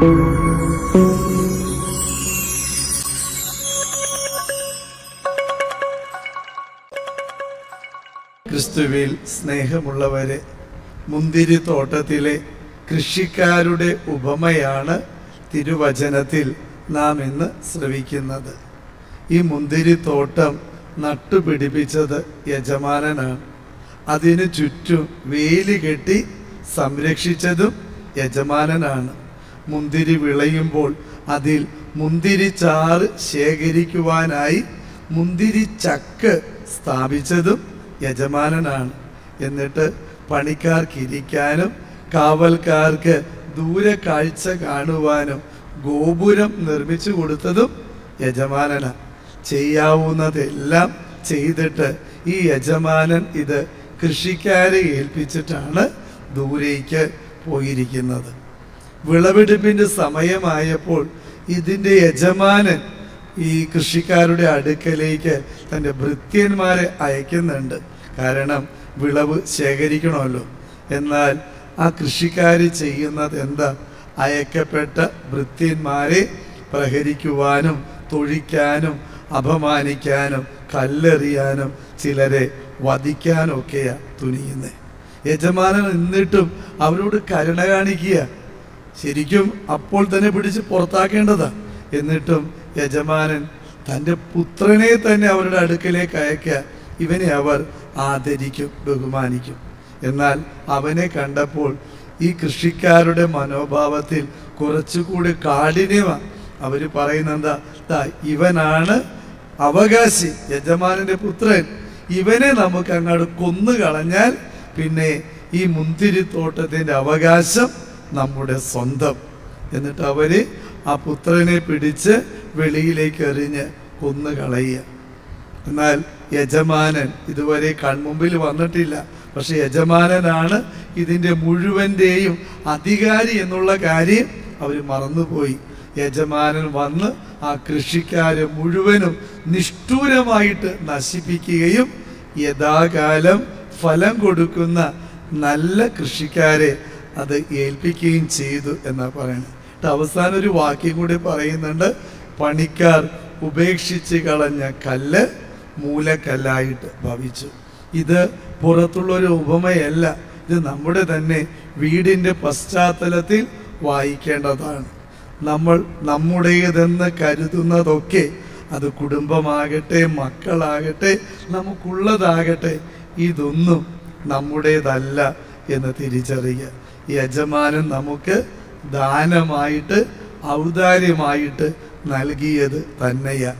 ക്രിസ്തുവിൽ സ്നേഹമുള്ളവരെ മുന്തിരി തോട്ടത്തിലെ കൃഷിക്കാരുടെ ഉപമയാണ് തിരുവചനത്തിൽ നാം ഇന്ന് ശ്രവിക്കുന്നത്. ഈ മുന്തിരി തോട്ടം നട്ടുപിടിപ്പിച്ചത് യജമാനനാണ്. അതിനു ചുറ്റും വേലി കെട്ടി സംരക്ഷിച്ചതും യജമാനനാണ്. മുന്തിരി വിളയുമ്പോൾ അതിൽ മുന്തിരി ചാറ് ശേഖരിക്കുവാനായി മുന്തിരി ചക്ക് സ്ഥാപിച്ചതും യജമാനനാണ്. എന്നിട്ട് പണിക്കാർക്ക് ഇരിക്കാനും കാവൽക്കാർക്ക് ദൂരെ കാഴ്ച കാണുവാനും ഗോപുരം നിർമ്മിച്ചു കൊടുത്തതും യജമാനനാണ് ചെയ്യാവുന്നതെല്ലാം ചെയ്തിട്ട് ഈ യജമാനൻ ഇത് കൃഷിക്കാരെ ഏൽപ്പിച്ചിട്ടാണ് ദൂരേക്ക് പോയിരിക്കുന്നത്. വിളവെടുപ്പിന്റെ സമയമായപ്പോൾ ഇതിന്റെ യജമാനൻ ഈ കൃഷിക്കാരുടെ അടുക്കലേക്ക് തന്റെ ഭൃത്യന്മാരെ അയക്കുന്നുണ്ട്. കാരണം വിളവ് ശേഖരിക്കണമല്ലോ. എന്നാൽ ആ കൃഷിക്കാർ ചെയ്യുന്നത് എന്താ? അയക്കപ്പെട്ട ഭൃത്യന്മാരെ പ്രഹരിക്കുവാനും തൊഴിക്കാനും അപമാനിക്കാനും കല്ലെറിയാനും ചിലരെ വധിക്കാനൊക്കെയാ തുനിയുന്നത് യജമാനൻ എന്നിട്ടും അവരോട് കരുണ കാണിക്കുക. ശരിക്കും അപ്പോൾ തന്നെ പിടിച്ച് പുറത്താക്കേണ്ടതാ. എന്നിട്ടും യജമാനൻ തന്റെ പുത്രനെ തന്നെ അവരുടെ അടുക്കലേക്ക് അയക്കുക ഇവനെ അവർ ആദരിക്കും ബഹുമാനിക്കും. എന്നാൽ അവനെ കണ്ടപ്പോൾ ഈ കൃഷിക്കാരുടെ മനോഭാവത്തിൽ കുറച്ചുകൂടി കാഠിന്യമാണ് അവർ പറയുന്നെന്താ? ഇവനാണ് അവകാശി യജമാനന്റെ പുത്രൻ. ഇവനെ നമുക്ക് അങ്ങോട്ട് കൊന്നു കളഞ്ഞാൽ പിന്നെ ഈ മുന്തിരിത്തോട്ടത്തിന്റെ അവകാശം നമ്മുടെ സ്വന്തം. എന്നിട്ട് അവർ ആ പുത്രനെ പിടിച്ച് വെളിയിലേക്ക് എറിഞ്ഞ് കൊന്നുകളയുക എന്നാൽ യജമാനൻ ഇതുവരെ കൺമുമ്പിൽ വന്നിട്ടില്ല. പക്ഷെ യജമാനനാണ് ഇതിന്റെ മുഴുവന്റെയും അധികാരി എന്നുള്ള കാര്യം അവർ മറന്നുപോയി. യജമാനൻ വന്ന് ആ കൃഷിക്കാരെ മുഴുവനും നിഷ്ഠൂരമായിട്ട് നശിപ്പിക്കുകയും യഥാകാലം ഫലം കൊടുക്കുന്ന നല്ല കൃഷിക്കാരെ അത് ഏൽപ്പിക്കുകയും ചെയ്തു എന്നാണ് പറയുന്നത് അവസാനം ഒരു വാക്യം കൂടി പറയുന്നുണ്ട് പണിക്കാർ ഉപേക്ഷിച്ച് കളഞ്ഞ കല്ല് മൂലക്കല്ലായിട്ട് ഭവിച്ചു. ഇത് പുറത്തുള്ളൊരു ഉപമയല്ല ഇത് നമ്മുടെ തന്നെ വീടിന്റെ പശ്ചാത്തലത്തിൽ വായിക്കേണ്ടതാണ്. നമ്മൾ നമ്മുടേതെന്ന് കരുതുന്നതൊക്കെ അത് കുടുംബമാകട്ടെ മക്കളാകട്ടെ നമുക്കുള്ളതാകട്ടെ ഇതൊന്നും നമ്മുടേതല്ല എന്ന് തിരിച്ചറിയുക. യജമാനൻ നമുക്ക് ദാനമായിട്ട് ഔദാര്യമായിട്ട് നൽകിയത് തന്നെയാ.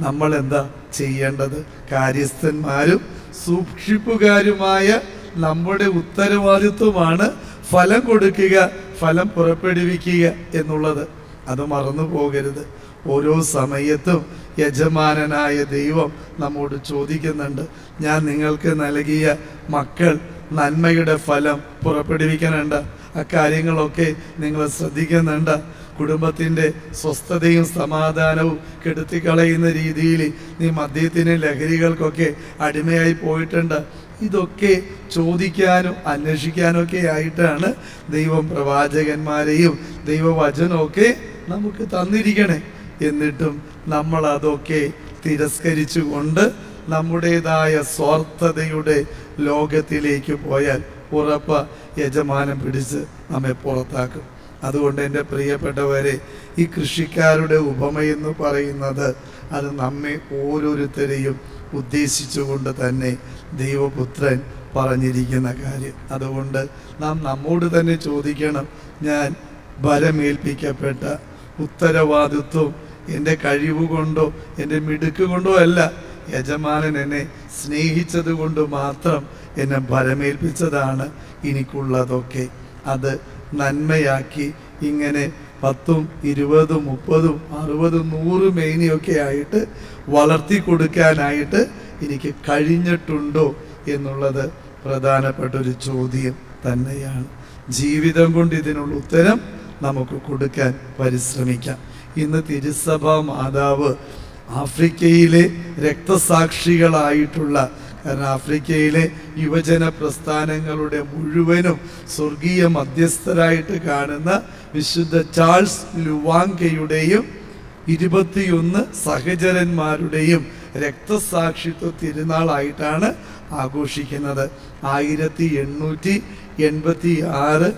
നമ്മൾ എന്താ ചെയ്യേണ്ടത്? കാര്യസ്ഥന്മാരും സൂക്ഷിപ്പുകാരുമായ നമ്മുടെ ഉത്തരവാദിത്വമാണ് ഫലം കൊടുക്കുക ഫലം പുറപ്പെടുവിക്കുക എന്നുള്ളത്. അത് മറന്നു പോകരുത്. ഓരോ സമയത്തും യജമാനനായ ദൈവം നമ്മോട് ചോദിക്കുന്നുണ്ട്. ഞാൻ നിങ്ങൾക്ക് നൽകിയ മക്കൾ നന്മയുടെ ഫലം പുറപ്പെടുവിക്കുന്നുണ്ട് അക്കാര്യങ്ങളൊക്കെ നിങ്ങൾ ശ്രദ്ധിക്കുന്നുണ്ട്. കുടുംബത്തിന്റെ സ്വസ്ഥതയും സമാധാനവും കെടുത്തിക്കളയുന്ന രീതിയിൽ നീ മദ്യത്തിന് ലഹരികൾക്കൊക്കെ അടിമയായി പോയിട്ടുണ്ട്. ഇതൊക്കെ ചോദിക്കാനും അന്വേഷിക്കാനും ഒക്കെ ആയിട്ടാണ് ദൈവം പ്രവാചകന്മാരെയും ദൈവവചനമൊക്കെ നമുക്ക് തന്നിരിക്കണേ. എന്നിട്ടും നമ്മൾ അതൊക്കെ തിരസ്കരിച്ചുകൊണ്ട് നമ്മുടേതായ സ്വാർത്ഥതയുടെ ലോകത്തിലേക്ക് പോയാൽ ഉറപ്പ യജമാനം പിടിച്ച് നമ്മെ പുറത്താക്കും. അതുകൊണ്ട് എന്റെ പ്രിയപ്പെട്ടവരെ ഈ കൃഷിക്കാരുടെ ഉപമയെന്ന് പറയുന്നത് അത് നമ്മെ ഓരോരുത്തരെയും ഉദ്ദേശിച്ചുകൊണ്ട് തന്നെ ദൈവപുത്രൻ പറഞ്ഞിരിക്കുന്ന കാര്യം. അതുകൊണ്ട് നാം നമ്മോട് തന്നെ ചോദിക്കണം ഞാൻ ബലമേൽപ്പിക്കപ്പെട്ട ഉത്തരവാദിത്വം എന്റെ കഴിവ് കൊണ്ടോ എന്റെ മിടുക്ക് കൊണ്ടോ അല്ല യജമാനൻ എന്നെ സ്നേഹിച്ചത് കൊണ്ട് മാത്രം എന്നെ ഭരമേൽപ്പിച്ചതാണ് എനിക്കുള്ളതൊക്കെ. അത് നന്മയാക്കി ഇങ്ങനെ പത്തും ഇരുപതും മുപ്പതും അറുപതും നൂറ് മേനിയൊക്കെ ആയിട്ട് വളർത്തി കൊടുക്കാനായിട്ട് എനിക്ക് കഴിഞ്ഞിട്ടുണ്ടോ എന്നുള്ളത് പ്രധാനപ്പെട്ട ഒരു ചോദ്യം തന്നെയാണ്. ജീവിതം കൊണ്ട് ഇതിനുള്ള ഉത്തരം നമുക്ക് കൊടുക്കാൻ പരിശ്രമിക്കാം. ഇന്ന് തിരുസഭ മാതാവ് ആഫ്രിക്കയിലെ രക്തസാക്ഷികളായിട്ടുള്ള കാരണം ആഫ്രിക്കയിലെ യുവജന പ്രസ്ഥാനങ്ങളുടെ മുഴുവനും സ്വർഗീയ മധ്യസ്ഥരായിട്ട് കാണുന്ന വിശുദ്ധ ചാൾസ് ലുവാങ്കയുടെയും ഇരുപത്തിയൊന്ന് സഹചരന്മാരുടെയും രക്തസാക്ഷിത്വ തിരുനാളായിട്ടാണ് ആഘോഷിക്കുന്നത്. ആയിരത്തി എണ്ണൂറ്റി എൺപത്തി ആറ്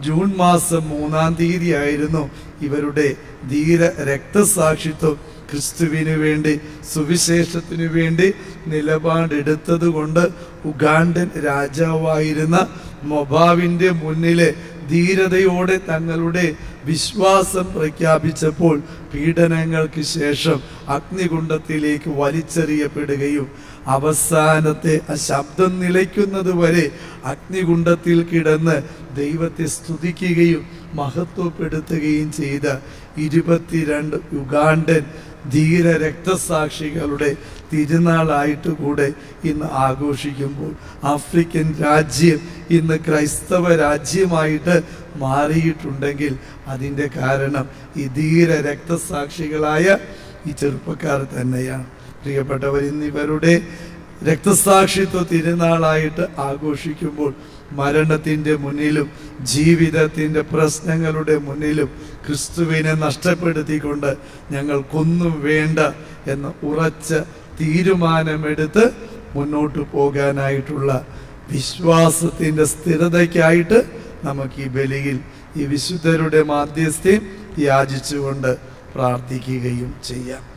ജൂൺ മാസം മൂന്നാം തീയതി ആയിരുന്നു ഇവരുടെ ധീര രക്തസാക്ഷിത്വം. ക്രിസ്തുവിന് വേണ്ടി സുവിശേഷത്തിനു വേണ്ടി നിലപാടെടുത്തത് കൊണ്ട് ഉഗാണ്ടൻ രാജാവായിരുന്ന മൊബാവിന്റെ മുന്നിലെ ധീരതയോടെ തങ്ങളുടെ വിശ്വാസം പ്രഖ്യാപിച്ചപ്പോൾ പീഡനങ്ങൾക്ക് ശേഷം അഗ്നികുണ്ഡത്തിലേക്ക് വലിച്ചെറിയപ്പെടുകയും അവസാനത്തെ ആ ശബ്ദം നിലയ്ക്കുന്നത് വരെ അഗ്നികുണ്ഡത്തിൽ കിടന്ന് ദൈവത്തെ സ്തുതിക്കുകയും മഹത്വപ്പെടുത്തുകയും ചെയ്ത ഇരുപത്തിരണ്ട് യുഗാണ്ടൻ ധീര രക്തസാക്ഷികളുടെ തിരുനാളായിട്ട് കൂടെ ഇന്ന് ആഘോഷിക്കുമ്പോൾ ആഫ്രിക്കൻ രാജ്യം ഇന്ന് ക്രൈസ്തവ രാജ്യമായിട്ട് മാറിയിട്ടുണ്ടെങ്കിൽ അതിന്റെ കാരണം ഈ ധീര രക്തസാക്ഷികളായ ഈ ചെറുപ്പക്കാർ തന്നെയാണ്. പ്രിയപ്പെട്ടവർ ഇന്നിവരുടെ രക്തസാക്ഷിത്വ തിരുനാളായിട്ട് ആഘോഷിക്കുമ്പോൾ മരണത്തിന്റെ മുന്നിലും ജീവിതത്തിന്റെ പ്രശ്നങ്ങളുടെ മുന്നിലും ക്രിസ്തുവിനെ നഷ്ടപ്പെടുത്തിക്കൊണ്ട് ഞങ്ങൾക്കൊന്നും വേണ്ട എന്ന ഉറച്ച തീരുമാനമെടുത്ത് മുന്നോട്ട് പോകാനായിട്ടുള്ള വിശ്വാസത്തിന്റെ സ്ഥിരതയ്ക്കായിട്ട് നമുക്ക് ഈ ബലിയിൽ ഈ വിശുദ്ധരുടെ മാധ്യസ്ഥ്യം യാചിച്ചുകൊണ്ട് പ്രാർത്ഥിക്കുകയും ചെയ്യാം.